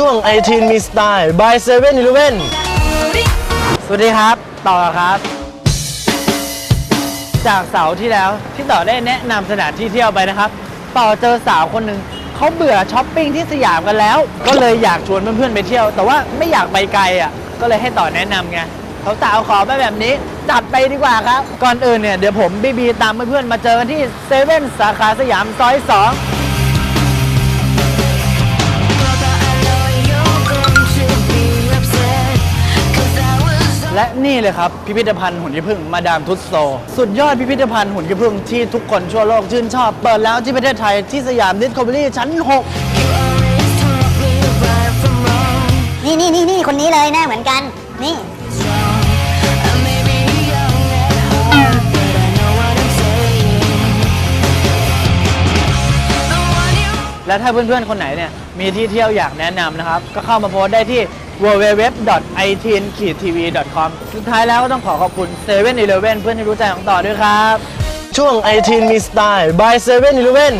ช่วงไอทีนมีสไตล์ by ยเซเว่นอีเลเว่นสวัสดีครับ ต่อครับ จากเสาร์ที่แล้วที่ต่อได้แนะนำสถานที่เที่ยวไปนะครับ ต่อเจอสาวคนหนึ่งเขาเบื่อช้อปปิ้งที่สยามกันแล้ว ก็เลยอยากชวนเพื่อนๆไปเที่ยว แต่ว่าไม่อยากไปไกลอะ ก็เลยให้ต่อแนะนำไงเขาสาวขอไปแบบนี้ จัดไปดีกว่าครับ ก่อนอื่นเนี่ยเดี๋ยวผมบีบีตามเพื่อนๆมาเจอกันที่เซเว่นสาขาสยามซอย2 และนี่เลยครับ พิพิธภัณฑ์หุ่นยี่พึ่งมาดามทุสโซ สุดยอดพิพิธภัณฑ์หุ่นยี่พึ่งที่ทุกคนทั่วโลกชื่นชอบ เปิดแล้วที่ประเทศไทยที่สยามดิสคัฟเวอรี่ชั้น นี่นี่นี่นี่คนนี้เลยหน้าเหมือนกัน นี่ 6 และถ้าเพื่อนๆ คนไหนเนี่ยมีที่เที่ยวอยากแนะนำนะครับ ก็เข้ามาโพสได้ที่ www.itn-tv.com สุดท้ายแล้วก็ต้องขอขอบคุณ7 e เ e ่ e เพื่อนที่รู้ใจของต่อด้วยครับ ช่วงไอทีนมีสไตล์ by 7 e เ e ่ e